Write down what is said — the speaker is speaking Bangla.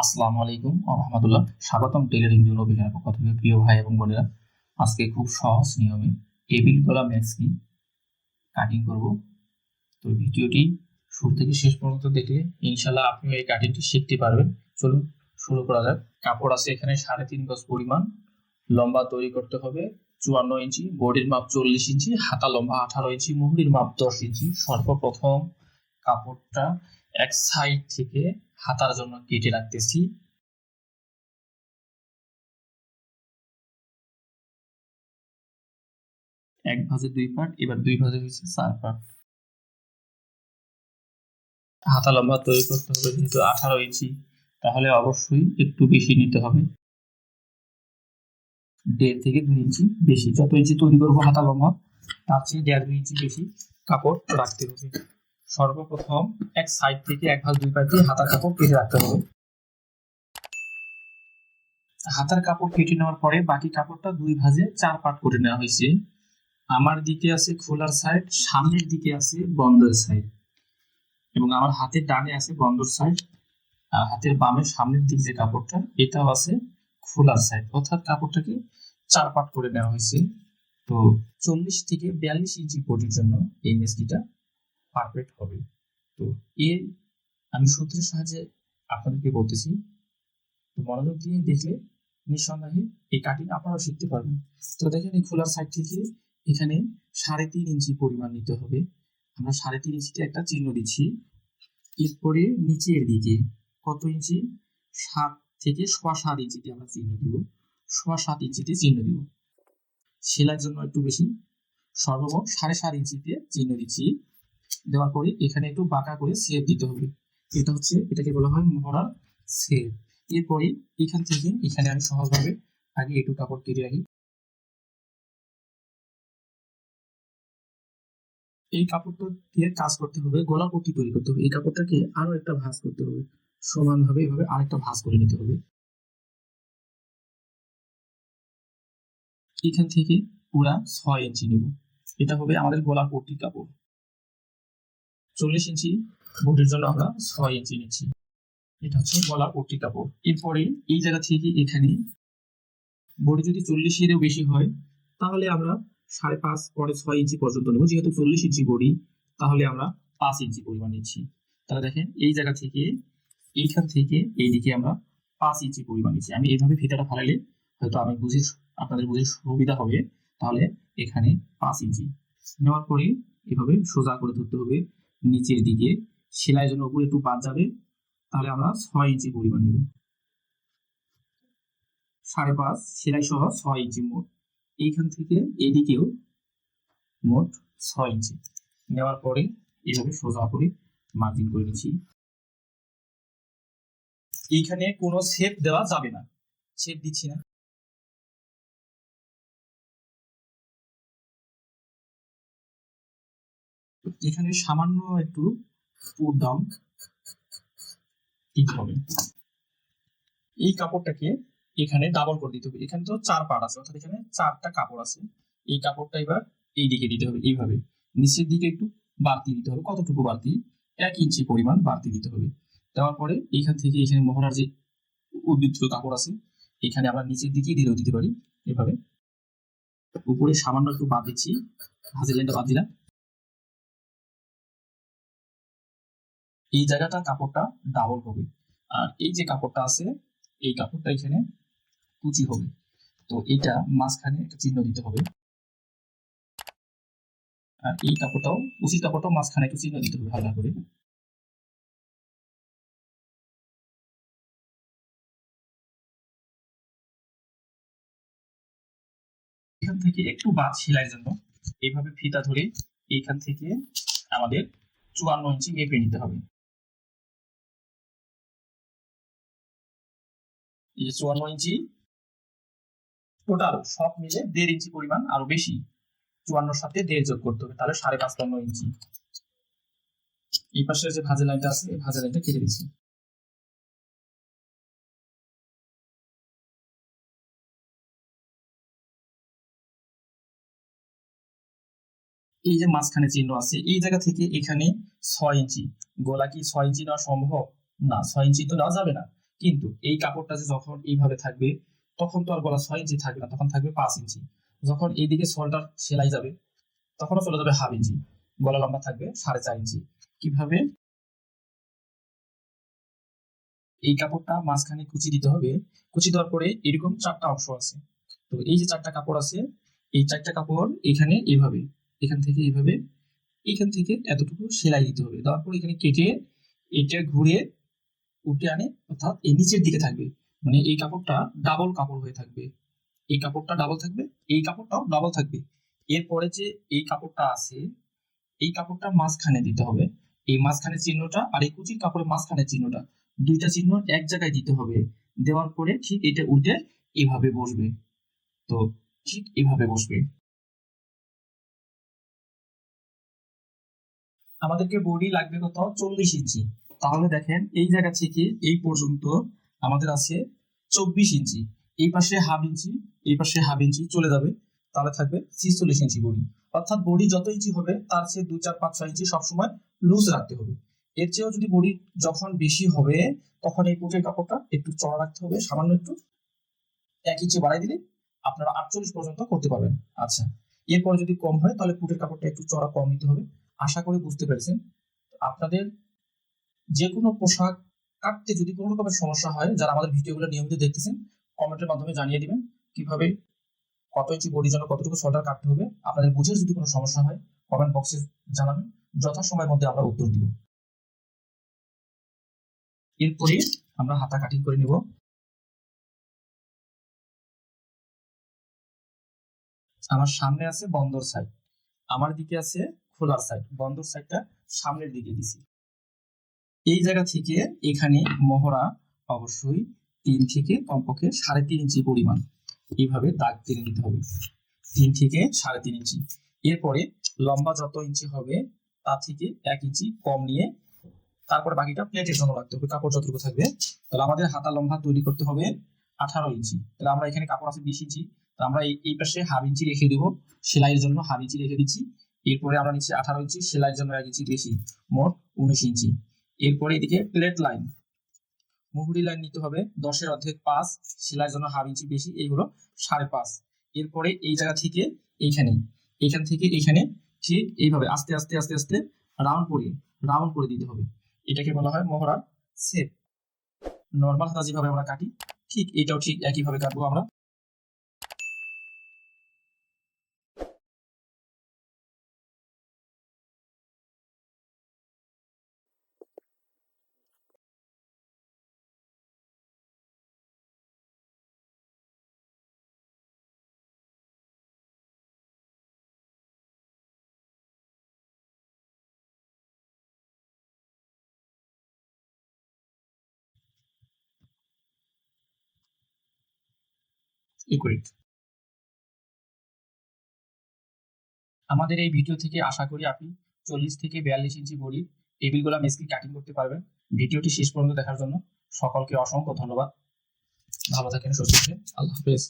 আসসালামু আলাইকুম রহমতুল্লাহ। স্বাগতম টেলারিং জোন অভিযানের পক্ষ থেকে প্রিয় ভাই এবং বোনেরা। আজকে খুব সহজ নিয়মে টেবিল গলা ম্যাক্সি কাটিং করব। তো ভিডিওটি শুরু থেকে শেষ পর্যন্ত দেখলে ইনশাল্লাহ আপনিও এই কাটিংটি শিখতে পারবেন। চলুন শুরু করা যাক। কাপড় আছে এখানে সাড়ে তিন গজ পরিমাণ। লম্বা তৈরি করতে হবে চুয়ান্ন ইঞ্চি বডির মাপ চল্লিশ ইঞ্চি, হাতা লম্বা আঠারো ইঞ্চি, মুহুরির মাপ দশ ইঞ্চি। সর্বপ্রথম কাপড়টা এক সাইড থেকে হাতার জন্য কেটে রাখতেছি। এক ভাজে দুই পার্ট এবার দুই ভাজে হয়েছে চার পার্ট হাতা লম্বা তৈরি করতে হবে যেহেতু আঠারো ইঞ্চি, তাহলে অবশ্যই একটু বেশি নিতে হবে। দেড় থেকে দুই ইঞ্চি বেশি। যত ইঞ্চি তৈরি করব হাতা লম্বা, তার চেয়ে দেড় দুই ইঞ্চি বেশি কাপড় রাখতে হবে। সর্বপ্রথম এক সাইড থেকে এক ভাগ দুই পাট দিয়ে হাতার কাপড় কেটে রাখতে হবে। হাতার কাপড় কেটে নেওয়ার পরে বাকি কাপড়টা দুই ভাজে চার পাট করে নেওয়া হয়েছে। আমার দিকে আছে খোলার সাইড সামনের দিকে আছে বন্ধের সাইড এবং আমার হাতের ডানে আছে বন্ধর সাইড আর হাতের বামের সামনের দিকে যে কাপড়টা, এটাও আছে খোলার সাইড অর্থাৎ কাপড়টাকে চার পাট করে নেওয়া হয়েছে। তো চল্লিশ থেকে বিয়াল্লিশ ইঞ্চি বডির জন্য এই মেসকিটা পারফেক্ট হবে। তো এর আমি সূত্রের সাহায্যে আপনাদেরকে বলতেছি, তো মনোযোগ দিয়ে দেখলে নিঃসন্দেহে এই কাটিং আপনারাও শিখতে পারবেন। তো দেখেন এই খোলার সাইড থেকে এখানে সাড়ে তিন ইঞ্চি পরিমাণ নিতে হবে। আমরা সাড়ে তিন ইঞ্চিতে একটা চিহ্ন দিচ্ছি। এরপরে নিচের দিকে কত ইঞ্চি? সাত থেকে সোয়া সাত ইঞ্চিতে আমরা চিহ্ন দিব। সোয়া সাত ইঞ্চিতে চিহ্ন দিব। সেলাইয়ের জন্য একটু বেশি। সর্বমোট সাড়ে সাত ইঞ্চিতে চিহ্ন দিচ্ছি। দেওয়ার পরে এখানে একটু বাঁকা করে সেভ দিতে হবে। এটা হচ্ছে, এটাকে বলা হয় মহড়ার সেভ এরপরে এখান থেকে এখানে আমি সহজভাবে আগে একটু কাপড় কেটে রাখি। এই কাপড়টা দিয়ে কাজ করতে হবে, গলা পট্টি তৈরি করতে হবে। এই কাপড়টাকে আরও একটা ভাঁজ করতে হবে। সমানভাবে এভাবে আরেকটা ভাঁজ করে নিতে হবে। এখান থেকে পুরা ছয় ইঞ্চি নেব। এটা হবে আমাদের গলা পট্টি কাপড়। চল্লিশ ইঞ্চি বডির জন্য আমরা ছয় ইঞ্চি নিচ্ছি। এটা হচ্ছে গলা পট্টি কাপড় এরপরে এই জায়গা থেকে এখানে বডি যদি চল্লিশ চল্লিশেরও বেশি হয়, তাহলে আমরা সাড়ে পাঁচ পরে ছয় ইঞ্চি পর্যন্ত নেব। যেহেতু চল্লিশ ইঞ্চি বডি তাহলে আমরা পাঁচ ইঞ্চি পরিমাণ নিচ্ছি। তাহলে দেখেন, এই জায়গা থেকে, এইখান থেকে, এইদিকে আমরা পাঁচ ইঞ্চি পরিমাণ নিচ্ছি। আমি এইভাবে ফিতাটা ফালাইলে হয়তো আমি বুঝে আপনাদের বুঝে সুবিধা হবে। তাহলে এখানে পাঁচ ইঞ্চি। নেওয়ার পরে এভাবে সোজা করে ধরতে হবে। নিচের দিকে। সেলাইয়ের জন্য উপরে একটু বাদ যাবে, তাহলে আমরা ছয় ইঞ্চি পরিমাণ নিব। সাড়ে পাঁচ, সেলাই সহ ছয় ইঞ্চি মোট। এইখান থেকে এদিকেও মোট ছয় ইঞ্চি। নেওয়ার পরে এভাবে সোজা করে মার্জিন করে নিচ্ছি। এইখানে কোনো শেপ দেওয়া যাবে না। শেপ দিচ্ছি না। এখানে সামান্য একটু পুট ডাউন হবে। এই কাপড়টাকে এখানে ডাবল করে দিতে হবে। এখানে তো চার পার্ট আছে, অর্থাৎ এখানে চারটা কাপড় আছে। এই কাপড়টা এবার এই দিকে দিতে হবে এইভাবে। নিচের দিকে একটু বাড়তি দিতে হবে, কতটুকু বাড়তি? এক ইঞ্চি পরিমাণ বাড়তি দিতে হবে। দেওয়ার পরে এইখান থেকে এখানে মহড়ার যে উদ্বৃত্ত কাপড় আছে, এখানে আমরা নিচের দিকেই দিলেও দিতে পারি। এভাবে। উপরে সামান্য একটু বাদ দিচ্ছি হাজের লাইনটা বাদ দিলাম। এই জায়গাটা কাপড়টা ডাবল হবে। আর এই যে কাপড়টা আছে, এই কাপড়টা এখানে কুচি হবে। তো এটা মাঝখানে একটা চিহ্ন দিতে হবে। আর এই কাপড়টাও, কুচি কাপড়টাও মাঝখানে একটা চিহ্ন দিতে হবে হালকা করে। এখান থেকে একটু বাদ সেলাইয়ের জন্য, এইভাবে ফিতা ধরে এইখান থেকে আমাদের চুয়ান্ন ইঞ্চি মেপে নিতে হবে। এই যে চুয়ান্ন ইঞ্চি টোটাল সব মিলে দেড় ইঞ্চি পরিমাণ, আরও বেশি। চুয়ান্নর সাথে দেড় যোগ করতে হবে, তাহলে সাড়ে ইঞ্চি এই পাশে যে লাইনটা আছে, এই লাইনটা কেটে দিচ্ছি। এই যে মাঝখানে চিহ্ন আছে, এই জায়গা থেকে এখানে ছয় ইঞ্চি গলা কি ছয় ইঞ্চি নেওয়া সম্ভব? না, ছয় ইঞ্চি তো নেওয়া যাবে না। কিন্তু এই কাপড়টা যে যখন এইভাবে থাকবে, তখন তো আর গলা ছয় ইঞ্চি থাকবে না, তখন থাকবে পাঁচ ইঞ্চি। যখন এইদিকে সোলটার সেলাই যাবে, তখনও চলে যাবে হাফ ইঞ্চি। গলা লম্বা থাকবে সাড়ে চার ইঞ্চি। কীভাবে? এই কাপড়টা মাঝখানে কুচি দিতে হবে। কুচি দেওয়ার পরে এরকম চারটা অংশ আছে। তো এই যে চারটা কাপড় আছে, এই চারটা কাপড় এখানে এইভাবে, এখান থেকে এইভাবে, এখান থেকে এতটুকু সেলাই দিতে হবে। দেওয়ার এখানে কেটে, এটা, ঘুরে উঠে আনে, অর্থাৎ এই নিচের দিকে থাকবে। মানে এই কাপড়টা ডাবল কাপড় হয়ে থাকবে। এই কাপড়টা ডাবল থাকবে, এই কাপড়টাও ডাবল থাকবে। এরপরে যে এই কাপড়টা আছে, এই কাপড়টা মাঝখানে দিতে হবে। এই মাঝখানে চিহ্নটা আর এই কুচির কাপড়ের মাঝখানে চিহ্নটা, দুইটা চিহ্ন এক জায়গায় দিতে হবে। দেওয়ার পরে ঠিক এটা উল্টে এভাবে বসবে। তো ঠিক এভাবে বসবে। আমাদেরকে বডি লাগবে কত? চল্লিশ ইঞ্চি। তাহলে দেখেন এই জায়গা থেকে এই পর্যন্ত আমাদের আছে চব্বিশ ইঞ্চি। এই পাশে হাফ ইঞ্চি, এই পাশে হাফ ইঞ্চি চলে যাবে। তাহলে থাকবে ছিচল্লিশ ইঞ্চি বডি। অর্থাৎ বডি যত ইঞ্চি হবে, তার চেয়ে দুই, চার, পাঁচ, ছয় ইঞ্চি সবসময় লুজ রাখতে হবে। এর চেয়েও যদি বডি যখন বেশি হবে, তখন এই পুটের কাপড়টা একটু চড়া রাখতে হবে। সামান্য একটু এক ইঞ্চি বাড়াই দিলে আপনারা আটচল্লিশ পর্যন্ত করতে পারবেন। আচ্ছা এরপরে যদি কম হয়, তাহলে পুটের কাপড়টা একটু চড়া কম নিতে হবে। আশা করি বুঝতে পেরেছেন। আপনাদের যে কোনো পোশাক কাটতে যদি কোনো রকমের সমস্যা হয়, যারা আমাদের ভিডিওগুলো নিয়মিত দেখতেছেন, কমেন্টের মাধ্যমে জানিয়ে দিবেন কীভাবে কত ইঞ্চি বডির জন্য কতটুকু সোয়েটার কাটতে হবে, আপনাদের বুঝে যদি কোনো সমস্যা হয় কমেন্ট বক্সে জানাবেন যথাসময়ের মধ্যে আমরা উত্তর দিব। এরপরে আমরা হাতা কাটিং করে নিব। আমার সামনে আছে বন্দর সাইড আমার দিকে আছে খোলার সাইড বন্দর সাইডটা সামনের দিকে দিছি। এই জায়গা থেকে এখানে মহড়া অবশ্যই তিন থেকে কমপক্ষে সাড়ে তিন ইঞ্চি পরিমাণ এইভাবে দাগ টেনে নিতে হবে। তিন থেকে সাড়ে তিন ইঞ্চি। এরপরে লম্বা যত ইঞ্চি হবে তা থেকে এক ইঞ্চি কম নিয়ে তারপরে বাকিটা প্লেটের জন্য রাখতে হবে, কাপড় যতটুকু থাকবে। তাহলে আমাদের হাতা লম্বা তৈরি করতে হবে আঠারো ইঞ্চি। তাহলে আমরা এখানে কাপড় আছে বিশ ইঞ্চি। তো আমরা এই এই পাশে হাফ ইঞ্চি রেখে দেবো, সেলাইয়ের জন্য হাফ ইঞ্চি রেখে দিচ্ছি। এরপরে আমরা নিচ্ছি আঠারো ইঞ্চি, সেলাইয়ের জন্য এক ইঞ্চি বেশি, মোট উনিশ ইঞ্চি। এরপরে এদিকে প্লেট লাইন মুহুরি লাইন নিতে হবে। দশের অর্ধেক পাঁচ সেলাইয়ের জন্য হাফ ইঞ্চি বেশি এই হলো সাড়ে পাঁচ। এরপরে এই জায়গা থেকে এইখানে, এইখান থেকে এইখানে ঠিক এইভাবে আস্তে আস্তে আস্তে আস্তে রাউন্ড করে রাউন্ড করে দিতে হবে। এটাকে বলা হয় মহড়ার সেপ নর্মাল হাতা যেভাবে আমরা কাটি, ঠিক এটাও ঠিক একইভাবে কাটবো আমরা। ইকুইট আমাদের এই ভিডিও থেকে আশা করি আপনি চল্লিশ থেকে বিয়াল্লিশ ইঞ্চি বড়ি টেবিলগুলো মেসকে কাটিং করতে পারবেন। ভিডিওটি শেষ পর্যন্ত দেখার জন্য সকলকে অসংখ্য ধন্যবাদ। ভালো থাকেন, সুস্থ আল্লাহ হাফেজ।